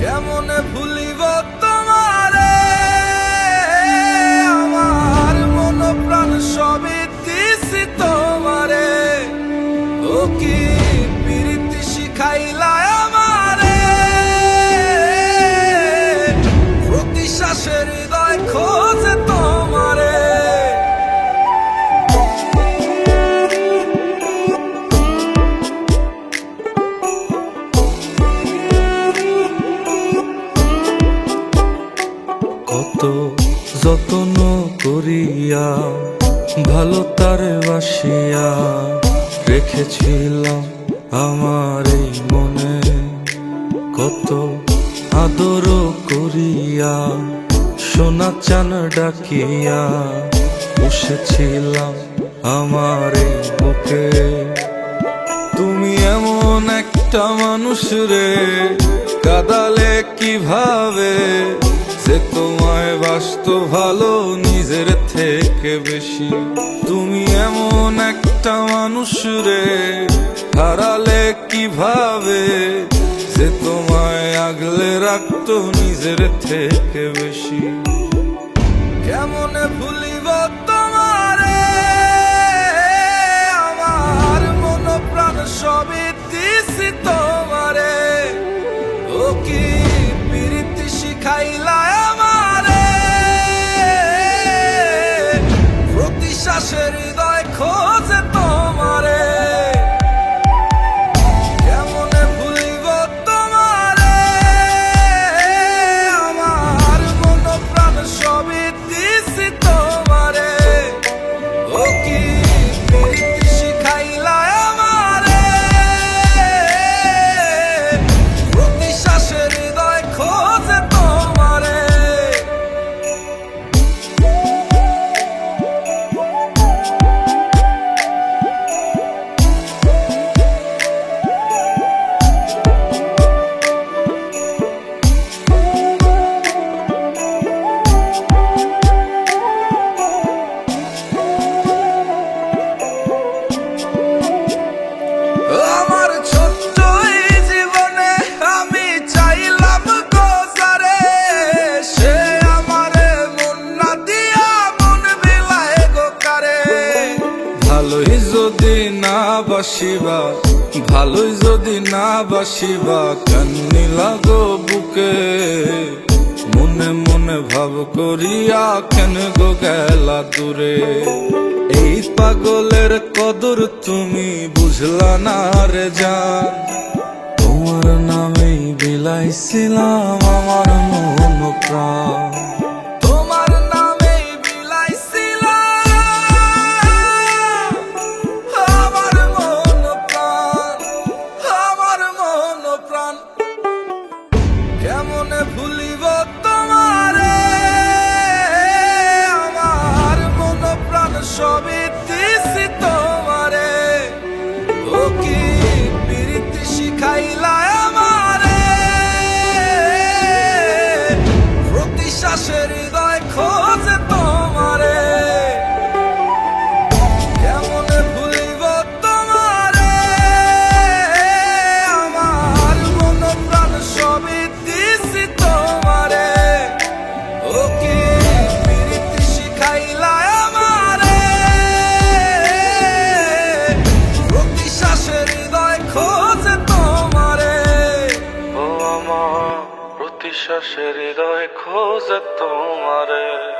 কেমনে ভুলিব কত যতন করিয়া ভালো তার বাসিয়া রেখেছিলাম আমার এই মনে। কত আদর করিয়া সোনা চান ডাকিয়া বসেছিলাম আমার এই বুকে। তুমি এমন একটা মানুষ রে, কাদালে কীভাবে সে তোমায় বাসত ভালো, নিজের থেকে বেশি। তুমি এমন একটা মানুষ রে, হারালে কীভাবে? সে তোমায় আগলে রাখতো নিজের থেকে বেশি। কেমনে ভুলিব তোমারে? আমার মন প্রাণ সবই দিছি তোমারে প্রতি শ্বাসের হৃদয় খোঁজে ভালোই যদি না বাসিবা, ভালোই যদি না বাসিবা, কান্নি লাগো বুকে। মনে মনে ভাব করিয়া, কেন গো গেলা দূরে? এই পাগলের কদর তুমি বুঝলা না রে জান। তোমার নামেই বিলাইছিলাম আমার মন। হৃদয় খোঁজে ও আমার প্রতি শ্বাসের হৃদয় খোঁজে তোমারে।